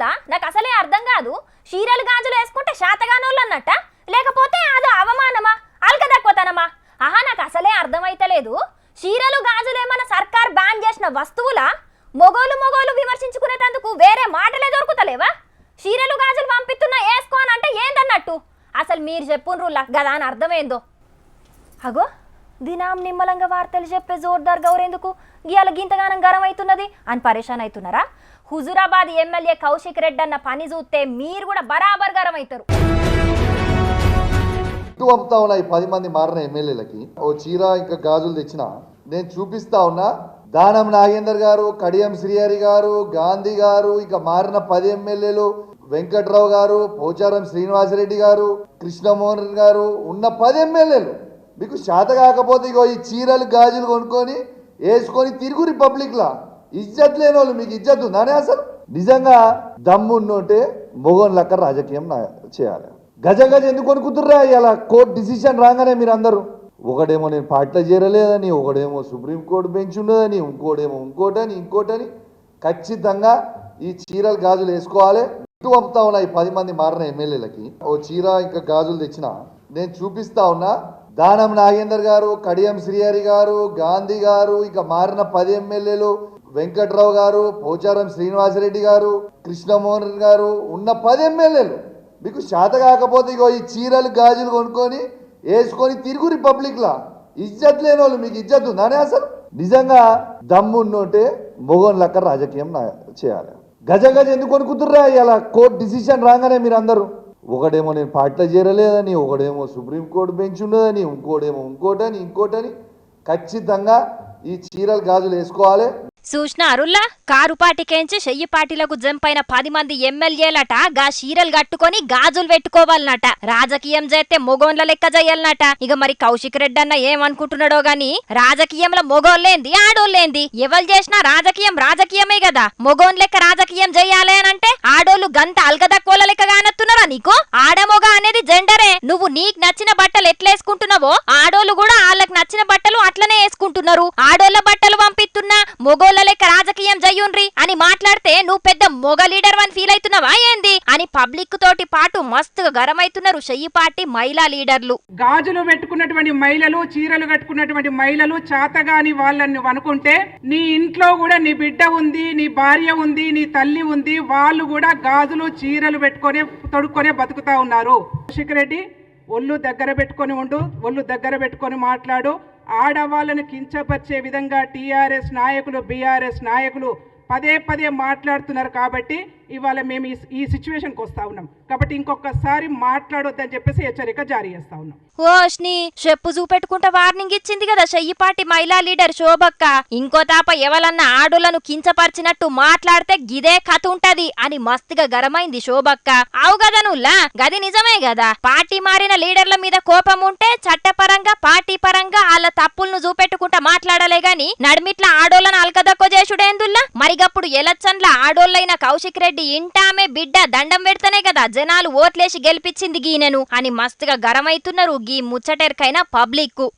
గాజులోళ్ళ నాకు అసలే అర్థం కాదు. చీరలు గాజులు వేసుకుంటే శాతగానోళ్ళు అన్నట్ట లేకపోతే అదో అవమానమా? అల్కదక్కువతనమా ఆహా నాకు అసలే అర్థమైతలేదు. చీరలు గాజులు ఏమన్నా సర్కార్ బ్యాన్ చేసిన వస్తువులా? మొగోలు మొగోలు విమర్శించుకునేటందుకు వేరే మాటలే దొరుకుతలేవా? చీరలు గాజులు పంపిస్తున్నా వేసుకో అని అంటే ఏందన్నట్టు? అసలు మీరు చెప్పుండ్రులా? గదా అని అర్థమైందో? అగో దినాం నిమ్మలంగా వార్తలు చెప్పే జోర్దార్ గౌరెందుకు? గీయాల గింతగానం గరం అవుతున్నది అని పరేషాన్ అవుతున్నారా హుజురాబాద్ ఎమ్మెల్యే కౌశిక్ రెడ్డి అన్న పని చూస్తే మీరు కూడా బరాబర్ గరం అవుతారు ఇటు పంపుతా ఉన్నా ఈ పది మంది మారిన ఎమ్మెల్యేలకి ఓ చీర ఇంకా గాజులు తెచ్చిన నేను చూపిస్తా ఉన్నా. దానం నాగేందర్ గారు కడియం శ్రీహరి గారు గాంధీ గారు ఇక మారిన పది ఎమ్మెల్యేలు వెంకట్రావు గారు పోచారం శ్రీనివాసరెడ్డి గారు కృష్ణమోహన్ గారు ఉన్న పది ఎమ్మెల్యేలు. మీకు శాత కాకపోతే ఇగో ఈ చీరలు గాజులు కొనుక్కొని వేసుకొని తిరుగు రిపబ్లిక్లా. ఇజ్జత్ లేని వాళ్ళు మీకు ఇజ్జత్ ఉందానే అసలు. నిజంగా దమ్ము ఉన్నోటే మొగోన్ లెక్క రాజకీయం నా- చేయాలి. గజ గజ ఎందుకు కొనుక్కుతుర్రా ఇలా కోర్టు డిసిషన్ రాగానే మీరు అందరూ ఒకడేమో నేను పార్టీలో చేరలేదని ఒకడేమో సుప్రీంకోర్టు బెంచ్ ఉన్నదని ఇంకోటేమో ఇంకోటని ఇంకోటని ఖచ్చితంగా ఈ చీరలు గాజులు వేసుకోవాలి. ఇటు పంపుతా ఉన్నా ఈ పది మంది మారిన ఎమ్మెల్యేలకి. ఓ చీర ఇంకా గాజులు తెచ్చిన. నేను చూపిస్తా ఉన్నా. దానం నాగేందర్ గారు కడియం శ్రీహరి గారు గాంధీ గారు ఇక మారిన పది ఎమ్మెల్యేలు వెంకట్రావు గారు పోచారం శ్రీనివాసరెడ్డి గారు కృష్ణమోహన్ గారు ఉన్న పది ఎమ్మెల్యేలు. మీకు శాత కాకపోతే ఇగో ఈ చీరలు గాజులు కొనుక్కొని వేసుకొని తిరుగు రిపబ్లిక్లా ఇజ్జత్ లేని వాళ్ళు మీకు ఇజ్జత్ ఉందానే అసలు? నిజంగా దమ్ము ఉన్నోటే మొగోన్ లెక్క రాజకీయం నా- చేయాలి. గజ గజ ఎందుకు కొనుక్కుతుర్రా ఇలా కోర్టు డిసిషన్ రాగానే మీరు అందరూ ఒకడేమో నేను పార్టీలో చేరలేదని ఒకడేమో సుప్రీంకోర్టు బెంచ్ ఉన్నదని ఇంకోటేమో ఇంకోటని ఇంకోటని ఖచ్చితంగా ఈ చీరలు గాజులు వేసుకోవాలి. చూసిన అరుల్లా? కారు పాటికేంచి చెయ్యి జంపైన పది మంది ఎమ్మెల్యేలట గా చీరలు కట్టుకొని గాజులు పెట్టుకోవాలన్నట రాజకీయం చేస్తే మొగోన్ల లెక్క చేయాలన్నట ఇక మరి కౌశిక్ రెడ్డి అన్న ఏమనుకుంటున్నాడో గాని రాజకీయంలో మొగోళ్ళేంది ఆడోళ్ళేంది? ఎవరు చేసినా రాజకీయం రాజకీయమే కదా మొగోన్ లెక్క రాజకీయం చేయాలి అని అంటే ఆడోళ్ళు గంత అల్గదక్కోల లెక్క కానత్తున్నారా నీకు? ఆడమొగ అనేది జెండరే. నువ్వు నీకు నచ్చిన బట్టలు ఎట్లేసుకుంటున్నావో ఆడోళ్ళు కూడా వాళ్ళకి నచ్చిన బట్టలు అట్లనే వేసుకుంటున్నారు. ఆడోళ్ళ బట్టలు పంపిస్తున్నా మొగోళ్ళ లెక్క రాజకీయం జయ్యుండ్రి అని మాట్లాడితే నువ్వు పెద్ద మొగ లీడర్ అని ఫీల్ అవుతున్నావా ఏంది? అని పబ్లిక్ తోటి పాటు మస్తుగా గరమైతున్నారు చెయ్యి పార్టీ మహిళా లీడర్లు. గాజులు పెట్టుకున్నటువంటి మహిళలు చీరలు కట్టుకున్నటువంటి మహిళలు చాతగాని వాళ్ళని అనుకుంటే నీ ఇంట్లో కూడా నీ బిడ్డ ఉంది నీ భార్య ఉంది నీ తల్లి ఉంది వాళ్ళు కూడా గాజులు చీరలు పెట్టుకొని తొడుక్కొనే బతుకుతా ఉన్నారు. కౌశిక్ రెడ్డి ఒళ్ళు దగ్గర పెట్టుకొని ఉండు ఒళ్ళు దగ్గర పెట్టుకొని మాట్లాడు. ఆడవాళ్ళను కించపరిచే విధంగా టీఆర్ఎస్ నాయకులు బీఆర్ఎస్ నాయకులు పదే పదే మాట్లాడుతున్నారు కాబట్టి ఇవాళ మేము ఈ సిచ్యువేషన్కి వస్తా ఉన్నాం. కాబట్టి ఇంకొకసారి మాట్లాడొద్దని చెప్పేసి హెచ్చరిక జారీ చేస్తా ఉన్నాం. ఓష్ని చెప్పు చూపెట్టుకుంటా వార్నింగ్ ఇచ్చింది కదా షయ్యపాటి మహిళా లీడర్ శోభక్క. ఇంకో తాప ఎవలన్నా ఆడులను కించపరిచినట్టు మాట్లాడితే గిదే కథ ఉంటది అని మస్తుగా గరమైంది శోభక్క. అవు కదా నువ్వులా గది నిజమే కదా? పార్టీ మారిన లీడర్ల మీద కోపం ఉంటే చట్టపరంగా పార్టీ పరంగా వాళ్ళ తప్పులను చూపెట్టుకుంటా మాట్లాడలే గాని నడిమిట్ల ఆడోళ్ళను అల్కదక్కో చేసుడేందుల్లా? మరిగప్పుడు ఎలచ్చన్ల ఆడోళ్ళైన కౌశిక్ రెడ్డి ఇంటామె బిడ్డ దండం పెడతనే కదా. జనాలు ఓట్లేసి గెలిపించింది గీనెను అని మస్తుగా గరమైతున్నారు గీ ముచ్చటెరకైన పబ్లిక్